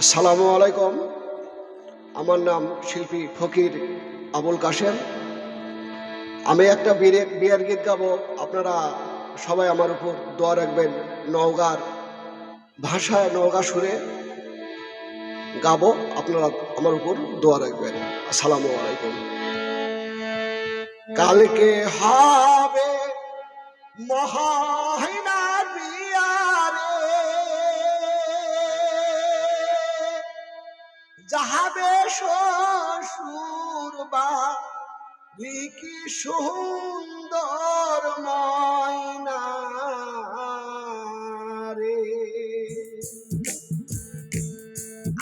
সালামু আলাইকুম। আমার নাম শিল্পী ফকির আবুল কাশেম। আমি একটা বিয়ে বিয়ের গীত গাবো। আপনারা সবাই আমার উপর দোয়া রাখবেন। নওগাঁর ভাষায় নওগাঁ সুরে গাবো। আপনারা আমার উপর দোয়া রাখবেন। আসসালামু আলাইকুম। কালকে হবে মহাহিনার যাহাবে শ্বশুর বা কি সুন্দর ময়না রে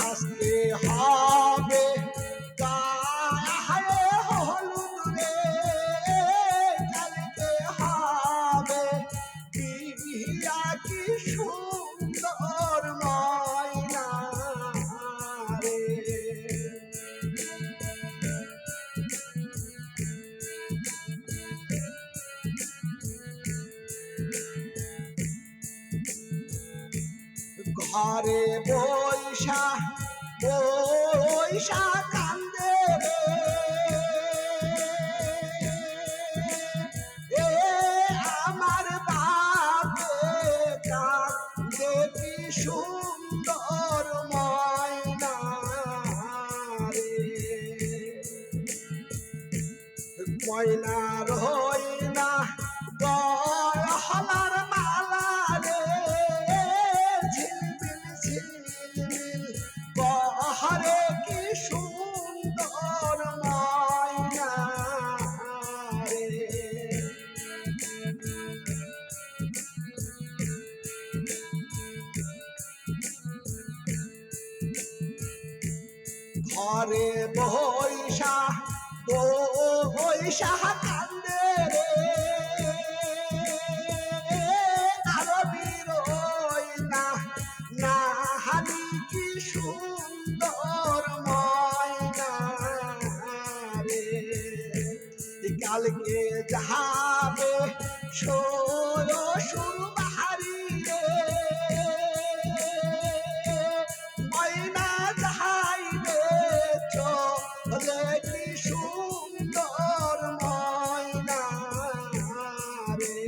আজকে হবে হবে কি সুন্দর ঘরে বৈশাখ বৈশা ঘরে বৈশা বৈশা কান্দে রে। আরবির না না হানি কি সুন্দর ময়না রে কালকে যাবে ষোলশুর বাহারি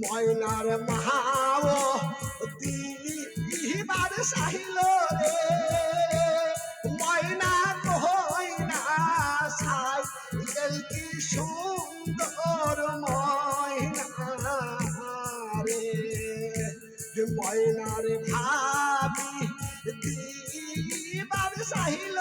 ময়নার মাহাও দিবার সাহিল রে। সুন্দর ময়না রে ময়নার ভাবি দিবার সাহিল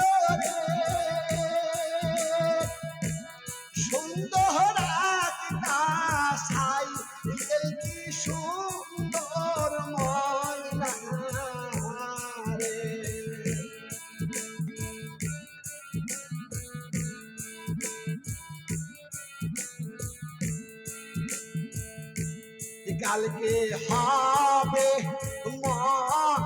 কালকে হবে ময়নার